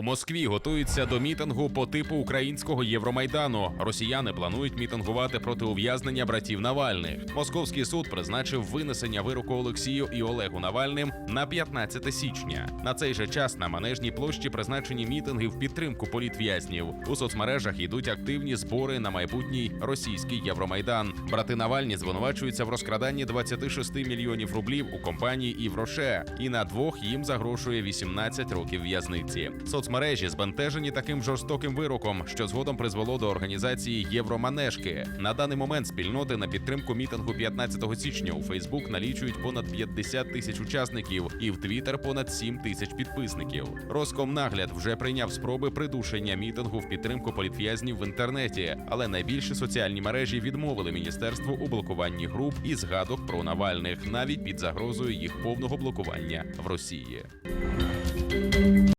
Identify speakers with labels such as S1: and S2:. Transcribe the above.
S1: У Москві готуються до мітингу по типу українського Євромайдану. Росіяни планують мітингувати проти ув'язнення братів Навальних. Московський суд призначив винесення вироку Олексію і Олегу Навальним на 15 січня. На цей же час на манежній площі призначені мітинги в підтримку політв'язнів. У соцмережах йдуть активні збори на майбутній російський Євромайдан. Брати Навальні звинувачуються в розкраданні 26 мільйонів рублів у компанії Івроше, і на двох їм загрошує 18 років в'язниці. Соцмережі збентежені таким жорстоким вироком, що згодом призвело до організації Євроманежки. На даний момент спільноти на підтримку мітингу 15 січня у Фейсбук налічують понад 50 тисяч учасників і в Твіттер понад 7 тисяч підписників. Роскомнагляд вже прийняв спроби придушення мітингу в підтримку політв'язнів в інтернеті, але найбільші соціальні мережі відмовили міністерству у блокуванні груп і згадок про Навальних навіть під загрозою їх повного блокування в Росії.